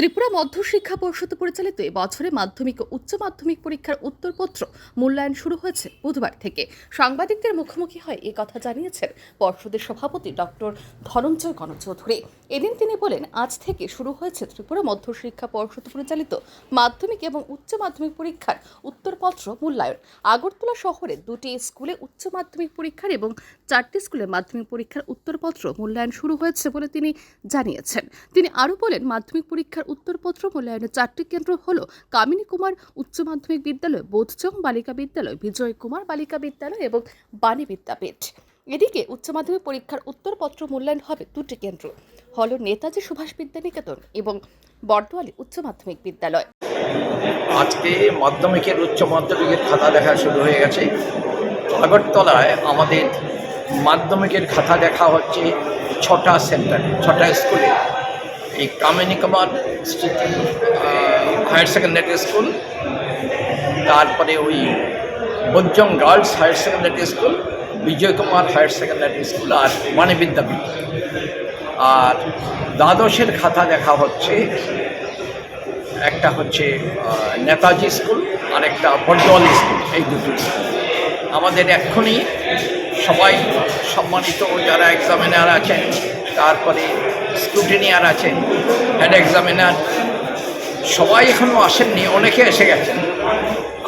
ত্রিপুরা মধ্যশিক্ষা পর্ষদ পরিচালিত বছরে মাধ্যমিক ও উচ্চ মাধ্যমিক পরীক্ষার উত্তরপত্র মূল্যায়ন শুরু হয়েছে বুধবার থেকে। সাংবাদিকদের মুখোমুখি হয় এ কথা জানিয়েছেন পর্ষদের সভাপতি ডক্টর ধনঞ্জয় গণচৌধুরী। এদিন তিনি বলেন, আজ থেকে শুরু হয়েছে ত্রিপুরা মধ্যশিক্ষা পর্ষদ পরিচালিত মাধ্যমিক এবং উচ্চ মাধ্যমিক পরীক্ষার উত্তরপত্র মূল্যায়ন। আগরতলা শহরে দুটি স্কুলে উচ্চ মাধ্যমিক পরীক্ষার এবং চারটি স্কুলে মাধ্যমিক পরীক্ষার উত্তরপত্র মূল্যায়ন শুরু হয়েছে বলে তিনি জানিয়েছেন। তিনি আরও বলেন, মাধ্যমিক পরীক্ষার উত্তরপত্র মূল্যায়নের চারটি কেন্দ্র হল কামিনী কুমার উচ্চ মাধ্যমিক বিদ্যালয়, বোধচং বালিকা বিদ্যালয়, বিজয় কুমার বালিকা বিদ্যালয় এবং বাণী বিদ্যাপীঠ। এদিকে উচ্চ মাধ্যমিক পরীক্ষার উত্তরপত্র মূল্যায়ন হবে দুটি কেন্দ্র, হল নেতাজি সুভাষ বিদ্যানিকেতন এবং বর্দোয়ালি উচ্চ মাধ্যমিক বিদ্যালয়। আজকে মাধ্যমিকের উচ্চ মাধ্যমিকের খাতা দেখা শুরু হয়ে গেছে। আগরতলায় আমাদের মাধ্যমিকের খাতা দেখা হচ্ছে ছটা সেন্টার, ছটা স্কুলে। এই কামিনী কুমার স্মৃতি হায়ার সেকেন্ডারি স্কুল, তারপরে ওই বজ্জং girls higher secondary school, Bijoy Kumar higher secondary school আর মানি বিদ্যাপীঠ। আর দ্বাদশের খাতা দেখা হচ্ছে, একটা হচ্ছে নেতাজি স্কুল আর একটা বর্দওয়ালি স্কুল, এই দুটো। স্কুল আমাদের এক্ষুনি সবাই সম্মানিত যারা এক্সামিনার আছেন, তারপরে স্ক্রুটিনিয়ার আছেন হেড এক্সামিনার সবাই এখনও আসেননি, অনেকে এসে গেছেন।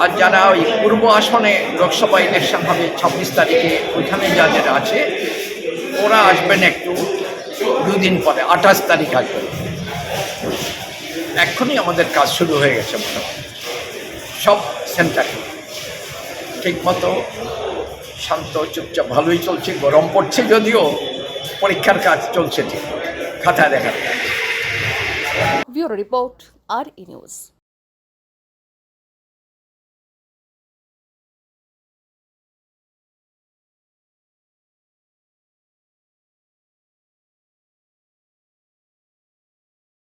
আর যারা ওই পূর্ব আসনে লোকসভা ইলেকশন হবে ছাব্বিশ তারিখে, ওইখানে যাদের আছে, ওরা আসবেন একটু দুদিন পরে, আঠাশ তারিখ আসবেন এক্ষুনি আমাদের কাজ শুরু হয়ে গেছে মোটামুটি। সব সেন্টারে ঠিকমতো শান্ত, চুপচাপ, ভালোই চলছে, গরম পড়ছে যদিও পরীক্ষার কাজ চলছে ঠিক। খাতা দেখা। কাজ রিপোর্ট, আর ই